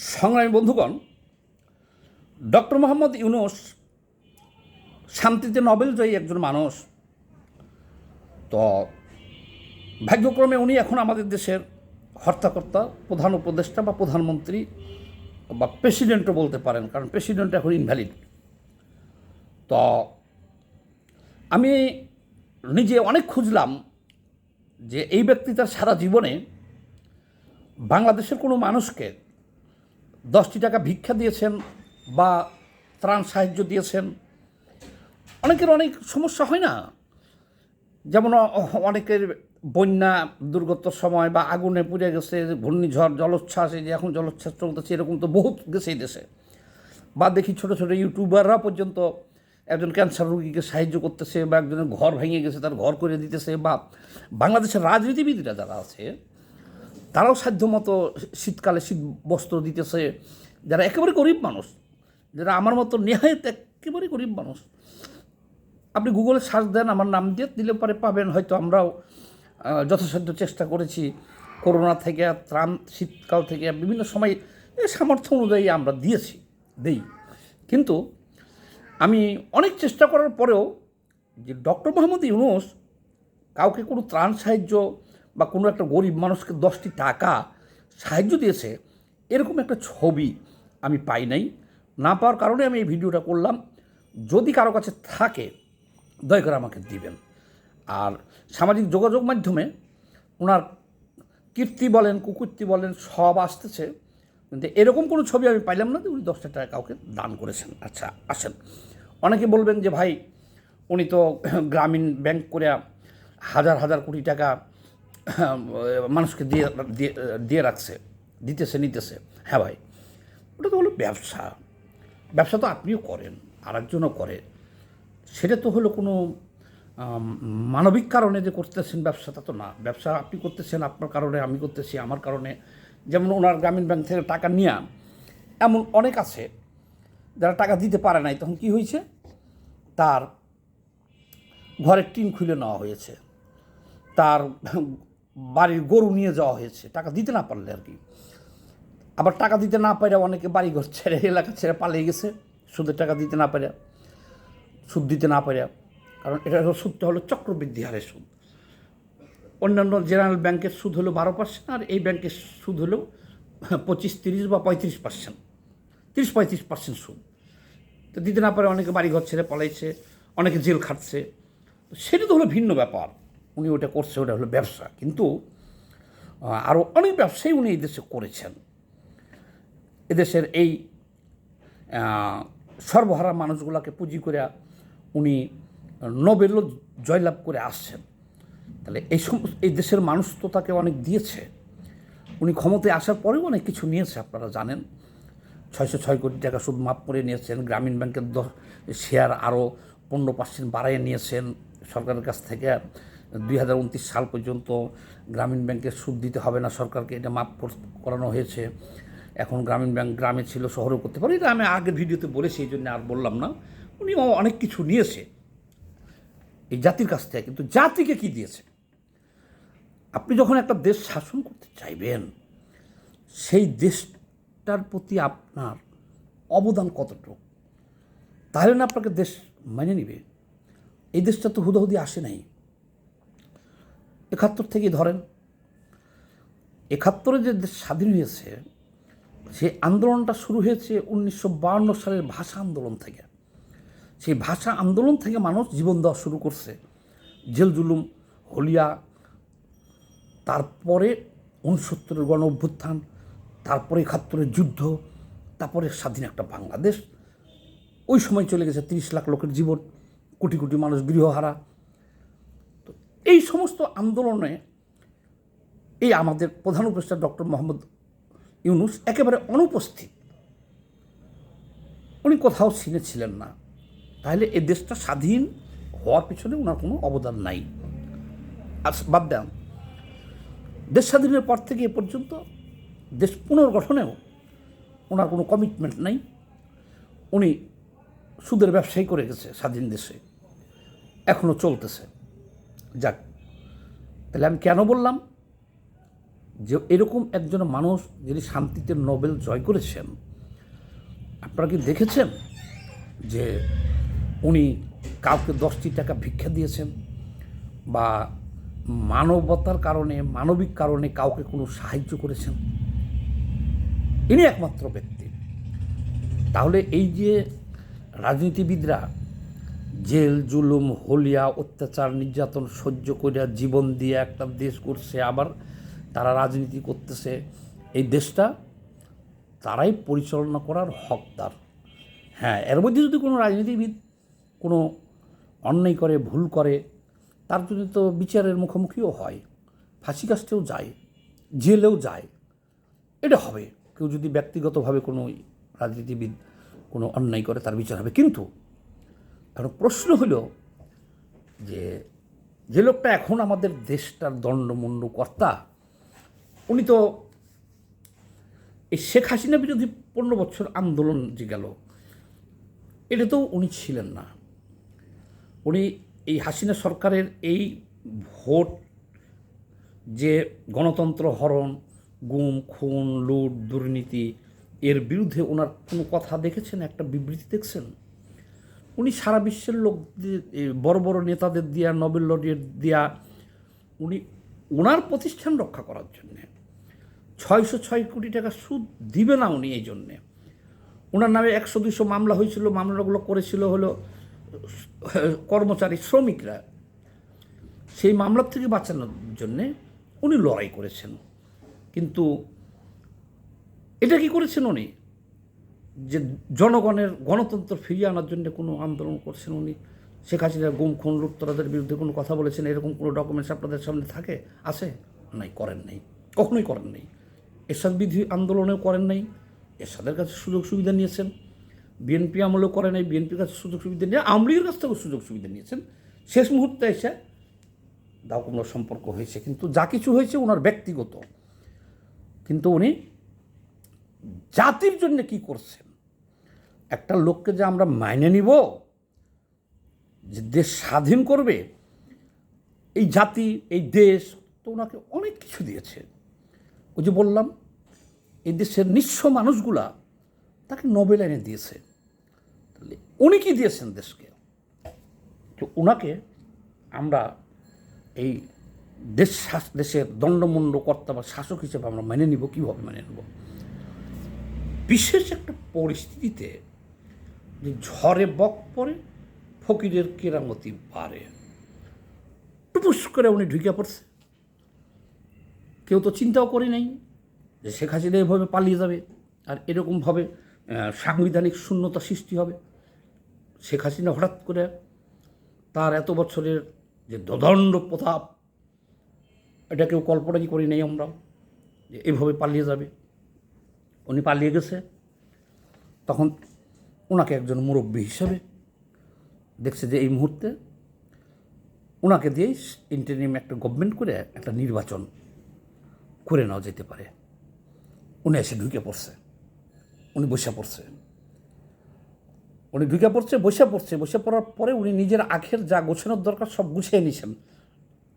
সংগ্রামী বন্ধুগণ, ডক্টর মোহাম্মদ ইউনুস শান্তিতে নোবেল জয়ী একজন মানুষ। তো ভাগ্যক্রমে উনি এখন আমাদের দেশের হর্তাকর্তা, প্রধান উপদেষ্টা বা প্রধানমন্ত্রী বা প্রেসিডেন্টও বলতে পারেন, কারণ প্রেসিডেন্ট এখন ইনভ্যালিড তো আমি নিজে অনেক খুঁজলাম যে এই ব্যক্তি তার সারা জীবনে বাংলাদেশের কোনো মানুষকে দশটি টাকা ভিক্ষা দিয়েছেন বা ত্রাণ সাহায্য দিয়েছেন। অনেকের অনেক সমস্যা হয় না। যেমন অনেকের বন্যা দুর্গতর সময় বা আগুনে পুড়ে গেছে, ঘূর্ণিঝড়, জলোচ্ছ্বাস, এই যে এখন জলোচ্ছ্বাস চলতেছে, এরকম তো বহুত গেছে এই দেশে। বা দেখি ছোট ছোট ইউটিউবাররা পর্যন্ত একজন ক্যান্সার রোগীকে সাহায্য করতেছে বা একজনের ঘর ভেঙে গেছে, তার ঘর করে দিতেছে বা বাংলাদেশের রাজনীতিবিদরা যারা আছে তারাও সাধ্যমতো শীতকালে শীত বস্ত্র দিতেছে। যারা একেবারে গরিব মানুষ, যারা আমার মতো নেহায়ত একেবারে গরিব মানুষ, আপনি গুগলে সার্চ দেন, আমার নাম দিয়ে দিলে পরে পাবেন। হয়তো আমরাও যথাসাধ্য চেষ্টা করেছি করোনা থেকে, ত্রাণ, শীতকাল থেকে, বিভিন্ন সময় সামর্থ্য অনুযায়ী আমরা দিয়েছি, দেই। কিন্তু আমি অনেক চেষ্টা করার পরেও যে ডক্টর মোহাম্মদ ইউনুস কাউকে কোনো ত্রাণ সাহায্য বা কোনো একটা গরিব মানুষকে দশটি টাকা সাহায্য দিয়েছে, এরকম একটা ছবি আমি পাই নাই। না পাওয়ার কারণে আমি এই ভিডিওটা করলাম। যদি কারও কাছে থাকে, দয়া করে আমাকে দিবেন। আর সামাজিক যোগাযোগ মাধ্যমে ওনার কীর্তি বলেন, কুকীর্তি বলেন, সব আসতেছে। কিন্তু এরকম কোনো ছবি আমি পাইলাম না যে উনি দশটা টাকা কাউকে দান করেছেন। আচ্ছা আসেন। অনেকে বলবেন যে, ভাই, উনি তো গ্রামীণ ব্যাংক করে হাজার হাজার কোটি টাকা মানুষকে দিয়ে দিয়ে রাখছে, দিতেছে, নিতেছে। হ্যাঁ ভাই, ওটা তো হলো ব্যবসা। ব্যবসা তো আপনিও করেন, আরেকজনও করে। সেটা তো হলো কোনো মানবিক কারণে যে করতেছেন ব্যবসাটা তো না। ব্যবসা আপনি করতেছেন, আপনার কারণে, আমি করতেছি, আমার কারণে। যেমন ওনার গ্রামীণ ব্যাংক থেকে টাকা নিয়ে, এমন অনেক আছে, যারা টাকা দিতে পারে নাই। তখন কি হয়েছে? তার ঘরের টিন খুলে নেওয়া হয়েছে। তার বাড়ির গরু নিয়ে যাওয়া হয়েছে, টাকা দিতে না পারলে আর কি। আবার টাকা দিতে না পারে অনেকে বাড়িঘর ছেড়ে, এলাকা ছেড়ে পালিয়ে গেছে, সুদের টাকা দিতে না পারে সুদ দিতে না পারে কারণ এটা সুদটা হলো চক্রবৃদ্ধি হারের সুদ। অন্যান্য জেনারেল ব্যাংকের সুদ হলো বারো পার্সেন্ট আর এই ব্যাংকের সুদ হলো পঁচিশ, তিরিশ বা পঁয়ত্রিশ পার্সেন্ট তিরিশ, পঁয়ত্রিশ পার্সেন্ট সুদ। তো দিতে না পারে অনেকে বাড়িঘর ছেড়ে পালাইছে, অনেকে জেল খাটছে। সেটা তো হলো ভিন্ন ব্যাপার। উনি ওটা করছে, ওটা হলো ব্যবসা। কিন্তু আরও অনেক ব্যবসায়ী উনি এদেশে করেছেন। এদেশের এই সর্বহারা মানুষগুলোকে পুঁজি করে উনি নোবেলও জয়লাভ করে আসছেন। তাহলে এই সমস্ত, এই দেশের মানুষ তো তাকে অনেক দিয়েছে। উনি ক্ষমতায় আসার পরেও অনেক কিছু নিয়েছে, আপনারা জানেন। ছয়শো ছয় কোটি টাকা সুদ মাফ করে নিয়েছেন, গ্রামীণ ব্যাংকের শেয়ার আরও পনেরো পার্সেন্ট বাড়াইয়ে নিয়েছেন সরকারের কাছ থেকে। দুই হাজার উনত্রিশ সাল পর্যন্ত গ্রামীণ ব্যাংকের সুদ দিতে হবে না সরকারকে, এটা কর- করানো হয়েছে। এখন গ্রামীণ ব্যাংক গ্রামে ছিল, শহরেও করতে পারে। এটা আমি আগের ভিডিওতে বলেছি, এই জন্য আর বললাম না। উনি অনেক কিছু নিয়েছে। এই জাতির কাছ থেকে, কিন্তু জাতিকে কি দিয়েছে? আপনি যখন একটা দেশ শাসন করতে চাইবেন, সেই দেশটার প্রতি আপনার অবদান কতটুকু? তাহলে না আপনাকে দেশ মেনে নিবে। এই দেশটা তো হুদাহুদি আসে নাই। একাত্তর থেকে ধরেন। একাত্তরে যে দেশ স্বাধীন হয়েছে, সেই আন্দোলনটা শুরু হয়েছে উনিশশো সালের ভাষা আন্দোলন থেকে। সেই ভাষা আন্দোলন থেকে মানুষ জীবন দেওয়া শুরু করছে। জেল জুলুম, হলিয়া, তারপরে উনসত্তরের গণ অভ্যুত্থান তারপরে একাত্তরের যুদ্ধ, তারপরে স্বাধীন একটা বাংলাদেশ। ওই সময় চলে গেছে তিরিশ লাখ লোকের জীবন, কোটি কোটি মানুষ গৃহহারা এই সমস্ত আন্দোলনে এই আমাদের প্রধান উপদেষ্টা ডক্টর মোহাম্মদ ইউনুস একেবারে অনুপস্থিত। উনি কোথাও সিনে ছিলেন না। তাহলে এ দেশটা স্বাধীন হওয়ার পিছনে ওনার কোনো অবদান নাই। আর বাদ দেন, দেশ স্বাধীনের পর থেকে এ পর্যন্ত দেশ পুনর্গঠনেও ওনার কোনো কমিটমেন্ট নাই। উনি সুদের ব্যবসায়ী করে গেছে স্বাধীন দেশে। এখনও চলতেছে। যাক। তাহলে আমি কেন বললাম? যে এরকম একজন মানুষ যিনি শান্তিতে নোবেল জয় করেছেন, আপনারা কি দেখেছেন যে উনি কাউকে দশটি টাকা ভিক্ষা দিয়েছেন বা মানবতার কারণে, মানবিক কারণে কাউকে কোনো সাহায্য করেছেন? ইনি একমাত্র ব্যক্তি। তাহলে এই যে রাজনীতিবিদরা জেল, জুলুম, হলিয়া, অত্যাচার, নির্যাতন সহ্য করিয়া জীবন দিয়ে একটা দেশ করছে আবার তারা রাজনীতি করতেছে। এই দেশটা তারাই পরিচালনা করার হকদার। হ্যাঁ এর মধ্যে যদি কোনো রাজনীতিবিদ কোনো অন্যায় করে, ভুল করে, তার জন্য তো বিচারের মুখোমুখিও হয়। ফাঁসি কাস্টেও যায়, জেলেও যায়। এটা হবে। কেউ যদি ব্যক্তিগতভাবে কোনো রাজনীতিবিদ কোনো অন্যায় করে, তার বিচার হবে। কিন্তু এখন প্রশ্ন হলো যে যে লোকটা এখন আমাদের দেশটার দণ্ডমুণ্ড কর্তা, উনি তো এই শেখ হাসিনা বিরোধী পনেরো বছর আন্দোলন যে গেল, এটা তো উনি ছিলেন না। উনি এই হাসিনা সরকারের এই ভোট যে গণতন্ত্র হরণ, গুম, খুন, লুট, দুর্নীতি, এর বিরুদ্ধে ওনার কোনো কথা দেখেছেন? একটা বিবৃতি দেখছেন? উনি সারা বিশ্বের লোক বড় বড় নেতাদের দিয়া, নোবেল লরিয়েট দিয়া, উনি ওনার প্রতিষ্ঠান রক্ষা করার জন্যে। ছয়শো ছয় কোটি টাকা সুদ দিবে না উনি এই জন্যে। ওনার নামে একশো দুশো মামলা হয়েছিল, মামলাগুলো করেছিল হলো, কর্মচারী শ্রমিকরা। সেই মামলার থেকে বাঁচানোর জন্যে উনি লড়াই করেছেন। কিন্তু এটা কি করেছেন উনি? যে জনগণের গণতন্ত্র ফিরিয়ে আনার জন্য কোনো আন্দোলন করছেন উনি, শেখ হাসিনার গুম, খুন লুটতরাদের বিরুদ্ধে কোনো কথা বলেছেন, এরকম কোনো ডকুমেন্টস আপনাদের সামনে থাকে? আছে? নাই, করেন নাই। কখনোই করেন নাই। এরশাদ বিধি আন্দোলনেও করেন নাই। এরশাদের কাছে সুযোগ সুবিধা নিয়েছেন। বিএনপি আমলেও করে নাই। বিএনপির কাছে সুযোগ সুবিধা নিয়ে, আওয়ামী লীগের কাছ থেকেও সুযোগ সুবিধা নিয়েছেন। শেষ মুহূর্তে এসে দাও কোনো সম্পর্ক হয়েছে, কিন্তু যা কিছু হয়েছে ওনার ব্যক্তিগত। কিন্তু উনি জাতির জন্য কি করছেন? একটা লোককে যে আমরা মাইনে নিব, যে দেশ স্বাধীন করবে, এই জাতি, এই দেশ, তো ওনাকে অনেক কিছু দিয়েছে। ওই যে বললাম, এই দেশের নিঃস্ব মানুষগুলা তাকে নোবেল এনে দিয়েছে। তাহলে উনি কি দিয়েছেন দেশকে? তো ওনাকে আমরা এই দেশ দেশের দণ্ডমণ্ড কর্তা বা শাসক হিসেবে আমরা মেনে নিব, কীভাবে মেনে নেব? বিশেষ একটা পরিস্থিতিতে যে ঝড়ে বক পড়ে ফকিরের কেরামতি বাড়ে টুপুস করে উনি ঢুকে পড়ছে। কেউ তো চিন্তাও করে নাই যে শেখ হাসিনা এভাবে পালিয়ে যাবে আর এরকমভাবে সাংবিধানিক শূন্যতা সৃষ্টি হবে। শেখ হাসিনা হঠাৎ করে তার এত বছরের যে দদণ্ড প্রতাপ, এটা কেউ কল্পনাই করি নাই আমরা যে এভাবে পালিয়ে যাবে। উনি পালিয়ে গেছে। তখন ওনাকে একজন মুরব্বী হিসেবে দেখছে যে এই মুহূর্তে ওনাকে দিয়েই ইন্টারিম একটা গভর্নমেন্ট করে একটা নির্বাচন করে নেওয়া যেতে পারে। উনি এসে ঢুকে পড়ছে। উনি বসে পড়ছে। উনি ঢুকে পড়ছে, বসে পড়ছে। বসে পড়ার পরে উনি নিজের আখের যা গোছানোর দরকার সব গুছিয়ে নিয়েছেন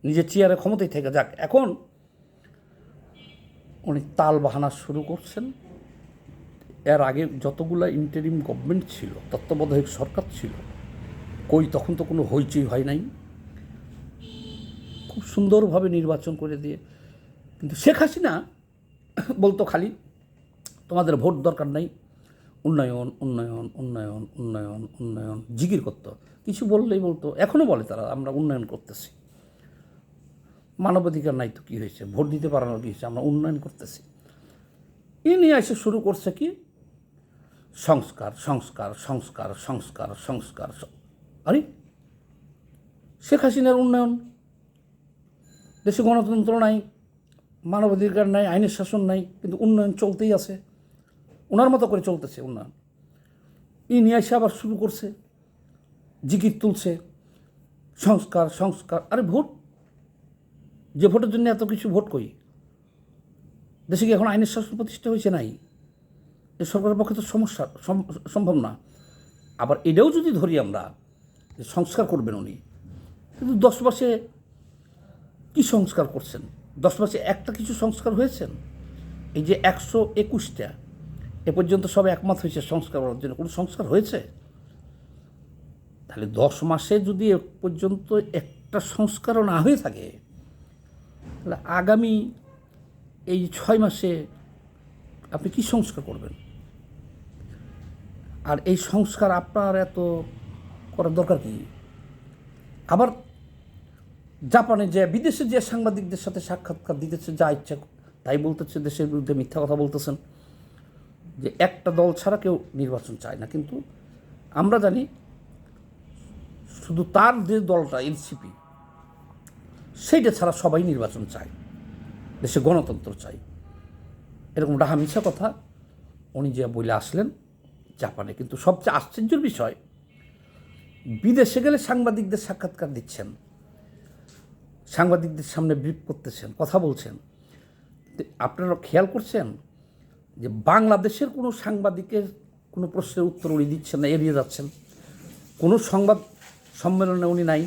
নিজের চেয়ারে ক্ষমতায় থেকে যাক। এখন উনি তাল বাহানা শুরু করছেন। এর আগে যতগুলো ইন্টারিম গভর্নমেন্ট ছিল, তত্ত্বাবধায়ক সরকার ছিল, কই তখন তো কোনো হইচই হয় নাই। খুব সুন্দরভাবে নির্বাচন করে দিয়ে। কিন্তু শেখ হাসিনা বলতো খালি, তোমাদের ভোট দরকার নাই, উন্নয়ন উন্নয়ন উন্নয়ন উন্নয়ন উন্নয়ন, জিগির করতো কিছু বললেই বলতো এখনও বলে তারা, আমরা উন্নয়ন করতেছি। মানবাধিকার নাই তো কী হয়েছে? ভোট দিতে পারানো কী হয়েছে? আমরা উন্নয়ন করতেছি। এ নিয়ে এসে শুরু করছে কি? সংস্কার সংস্কার সংস্কার সংস্কার সংস্কার আরে? শেখ হাসিনার উন্নয়ন। দেশে গণতন্ত্র নাই, মানবাধিকার নাই, আইনের শাসন নাই, কিন্তু উন্নয়ন চলতেই আছে। ওনার মতো করে চলতেছে উন্নয়ন। ই নিয়ে এসে আবার শুরু করছে, জিকির তুলছে, সংস্কার সংস্কার। আরে ভোট? যে ভোটের জন্য এত কিছু ভোট কই? দেশে কি এখন আইনের শাসন প্রতিষ্ঠা হয়েছে নাই? এ সরকারের পক্ষে তো সমস্যা সম্ভব না। আবার এটাও যদি ধরি আমরা, যে সংস্কার করবেন উনি, কিন্তু দশ মাসে কী সংস্কার করছেন? দশ মাসে একটা কিছু সংস্কার হয়েছেন? এই যে একশো একুশটা, এ পর্যন্ত সব একমত হয়েছে সংস্কার করার জন্য। কোনো সংস্কার হয়েছে? তাহলে দশ মাসে যদি এ পর্যন্ত একটা সংস্কারও না হয়ে থাকে, তাহলে আগামী এই ছয় মাসে আপনি কি সংস্কার করবেন? আর এই সংস্কার আপনার এত করার দরকার কি? আবার জাপানে যে বিদেশে যে সাংবাদিকদের সাথে সাক্ষাৎকার দিতেছে, যা ইচ্ছা তাই বলতেছে, দেশের বিরুদ্ধে মিথ্যা কথা বলতেছেন, যে একটা দল ছাড়া কেউ নির্বাচন চায় না। কিন্তু আমরা জানি শুধু তার যে দলটা, এনসিপি, সেইটা ছাড়া সবাই নির্বাচন চায়, দেশে গণতন্ত্র চাই এরকম ডাহা মিশা কথা উনি যে বলে আসলেন জাপানে। কিন্তু সবচেয়ে আশ্চর্যের বিষয়, বিদেশে গেলে সাংবাদিকদের সাক্ষাৎকার দিচ্ছেন। সাংবাদিকদের সামনে ব্রিফ করতেছেন, কথা বলছেন। আপনারা খেয়াল করছেন যে বাংলাদেশের কোনো সাংবাদিকের কোনো প্রশ্নের উত্তর উনি দিচ্ছেন না, এড়িয়ে যাচ্ছেন? কোনো সংবাদ সম্মেলনে উনি নাই।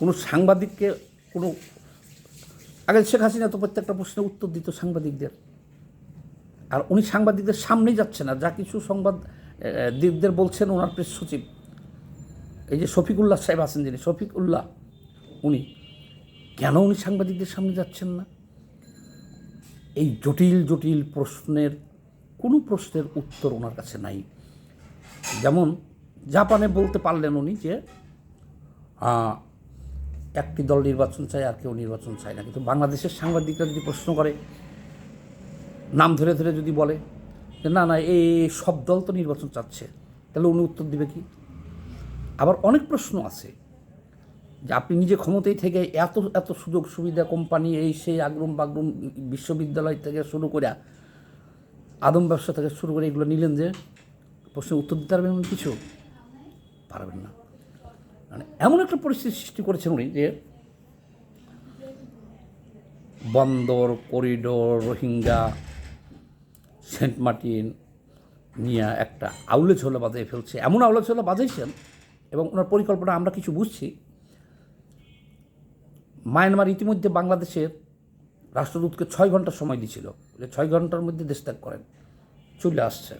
কোনো সাংবাদিককে কোনো আগে শেখ হাসিনা তো প্রত্যেকটা প্রশ্নের উত্তর দিত সাংবাদিকদের। আর উনি সাংবাদিকদের সামনেই যাচ্ছে না। যা কিছু সংবাদ দিকদের বলছেন ওনার প্রেস সচিব। এই যে শফিকুল্লাহ সাহেব আছেন যিনি, শফিকুল্লাহ, উনি। কেন উনি সাংবাদিকদের সামনে যাচ্ছেন না? এই জটিল জটিল প্রশ্নের, কোনো প্রশ্নের উত্তর ওনার কাছে নাই। যেমন জাপানে বলতে পারলেন উনি যে একটি দল নির্বাচন চায় আর কেউ নির্বাচন চায় না। কিন্তু বাংলাদেশের সাংবাদিকরা যদি প্রশ্ন করে নাম ধরে ধরে যদি বলে যে না না, এই সব দল তো নির্বাচন চাচ্ছে, তাহলে উনি উত্তর দিবে কি? আবার অনেক প্রশ্ন আছে যে আপনি নিজে ক্ষমতায় থেকে এত এত সুযোগ সুবিধা কোম্পানি এই সেই আগ্রম বাগরুম বিশ্ববিদ্যালয় থেকে শুরু করে আদম ব্যবসা থেকে শুরু করে এগুলো নিলেন যে প্রশ্নের উত্তর দিতে পারবেন কিছু? পারবেন না। মানে এমন একটা পরিস্থিতি সৃষ্টি করেছেন উনি যে বন্দর, করিডোর, রোহিঙ্গা সেন্ট মার্টিন নিয়ে একটা আউলে ছোলা বাজাই ফেলছে। এমন আউলে ছোলা বাজাইছেন এবং ওনার পরিকল্পনা আমরা কিছু বুঝছি। মায়ানমার ইতিমধ্যে বাংলাদেশের রাষ্ট্রদূতকে ছয় ঘণ্টা সময় দিয়েছিল। যে ছয় ঘণ্টার মধ্যে দেশ ত্যাগ করেন। চলে আসছে।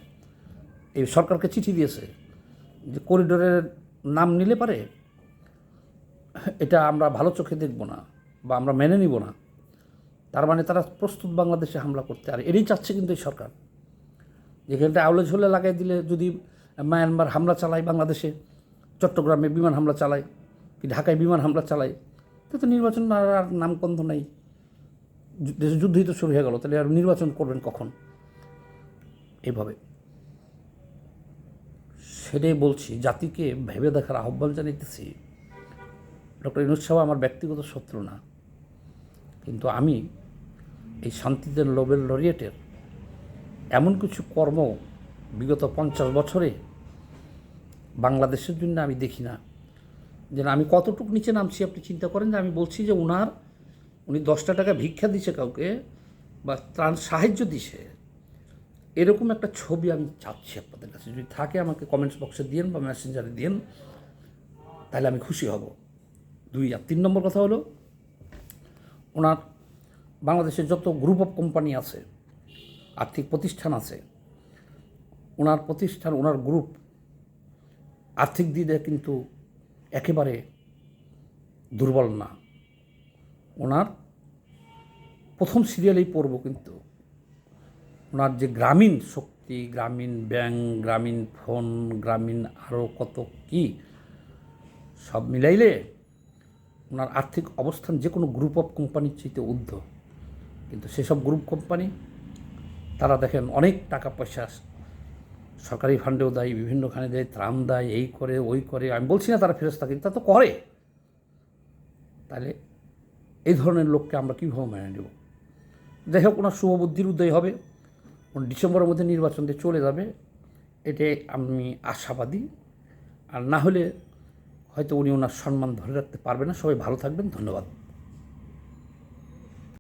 এই সরকারকে চিঠি দিয়েছে যে করিডোরের নাম নিলে পারে, এটা আমরা ভালো চোখে দেখব না বা আমরা মেনে নিব না। তার মানে তারা প্রস্তুত বাংলাদেশে হামলা করতে, আর এটাই চাচ্ছে কিন্তু এই সরকার। যেখানটা আউলে ঝোলে লাগাই দিলে যদি মায়ানমার হামলা চালায় বাংলাদেশে, চট্টগ্রামে বিমান হামলা চালায় কি ঢাকায় বিমান হামলা চালায়, তো তো নির্বাচন আর নামগন্ধ নেই। দেশে যুদ্ধই তো শুরু হয়ে গেল, তাহলে আর নির্বাচন করবেন কখন? এইভাবে সেটাই বলছি, জাতিকে ভেবে দেখার আহ্বান জানাইতেছি। ডক্টর ইনুস সাহা আমার ব্যক্তিগত শত্রু না। কিন্তু আমি এই শান্তিতে নোবেল লরিয়েটের এমন কিছু কর্ম বিগত পঞ্চাশ বছরে বাংলাদেশের জন্য আমি দেখি না। যে আমি কতটুকু নিচে নামছি আপনি চিন্তা করেন যে আমি বলছি যে ওনার উনি দশটা টাকা ভিক্ষা দিছে কাউকে বা ত্রাণ সাহায্য দিছে, এরকম একটা ছবি আমি চাচ্ছি আপনাদের কাছে। যদি থাকে আমাকে কমেন্টস বক্সে দিন বা মেসেঞ্জারে দিন তাহলে আমি খুশি হব। দুই আর তিন নম্বর কথা হলো ওনার বাংলাদেশের যত গ্রুপ অফ কোম্পানি আছে, আর্থিক প্রতিষ্ঠান আছে, ওনার প্রতিষ্ঠান, ওনার গ্রুপ আর্থিক দিকে কিন্তু একেবারে দুর্বল না। ওনার প্রথম সিরিয়ালেই পড়ব কিন্তু। ওনার যে গ্রামীণ শক্তি, গ্রামীণ ব্যাংক, গ্রামীণ ফোন, গ্রামীণ আরও কত কি, সব মিলাইলে ওনার আর্থিক অবস্থান যে কোনো গ্রুপ অফ কোম্পানির চাইতে ঊর্ধ্ব। কিন্তু সেসব গ্রুপ কোম্পানি তারা দেখেন অনেক টাকা পয়সা সরকারি ফান্ডেও দেয়, বিভিন্নখানে দেয়, ত্রাণ দেয়, এই করে, ওই করে, আমি বলছি না তারা ফেরত থাকে তা তো করে। তাহলে এই ধরনের লোককে আমরা কীভাবে মেনে নেব? যাই হোক, ওনার শুভবুদ্ধির উদয় হবে। ডিসেম্বরের মধ্যে নির্বাচন দিয়ে চলে যাবে। এটাই আমি আশাবাদী। আর না হলে হয়তো উনি ওনার সম্মান ধরে রাখতে পারবে না। সবাই ভালো থাকবেন। ধন্যবাদ।